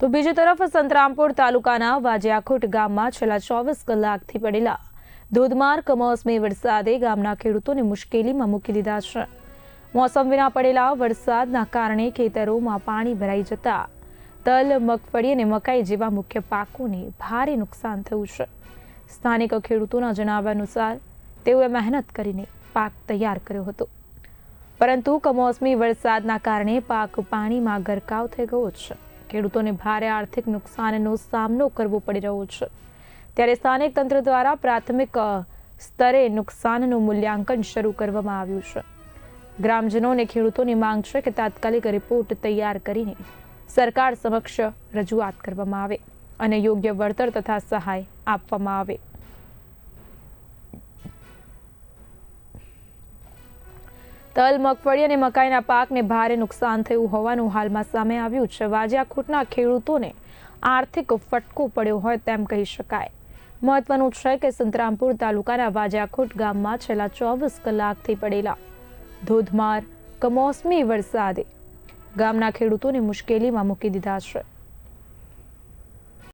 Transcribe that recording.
તો બીજી તરફ સંતરામપુર તાલુકાના વાજિયાખોટ ગામમાં છેલ્લા ચોવીસ કલાકથી પડેલા ધોધમાર કમોસમી વરસાદે ગામના ખેડૂતોને મુશ્કેલીમાં મૂકી દીધા છે. મોસમ વિના પડેલા વરસાદના કારણે ખેતરોમાં પાણી ભરાઈ જતા તલ, મગફળી અને મકાઈ જેવા મુખ્ય પાકોને ભારે નુકસાન થયું છે. સ્થાનિક ખેડૂતોના જણાવ્યા અનુસાર તેઓએ મહેનત કરીને પાક તૈયાર કર્યો હતો. પરંતુ કમોસમી વરસાદના કારણે પાક પાણીમાં ગરકાવ થઈ ગયો છે. ખેડૂતોને ભારે આર્થિક નુકસાનનો સામનો કરવો પડી રહ્યો છે. ત્યારે સ્થાનિક તંત્ર દ્વારા પ્રાથમિક સ્તરે નુકસાનનું મૂલ્યાંકન શરૂ કરવામાં આવ્યું છે. ગ્રામજનો અને ખેડૂતોની માંગ છે કે તાત્કાલિક રિપોર્ટ તૈયાર કરીને સરકાર સમક્ષ રજૂઆત કરવામાં આવે અને યોગ્ય વળતર તથા સહાય આપવામાં આવે. તલ, મગફળી અને મકાઈના પાકને ભારે નુકસાન થયું હોવાનું હાલમાં સામે આવ્યું છે. વાજિયાખૂટના ખેડૂતોને આર્થિક ફટકો પડ્યો હોય તેમ કહી શકાય. મહત્વનું છે કે સંતરામપુર તાલુકાના વાજિયાખોટ ગામમાં છેલ્લા ચોવીસ કલાકથી પડેલા ધોધમાર કમોસમી વરસાદે ગામના ખેડૂતોને મુશ્કેલીમાં મૂકી દીધા છે.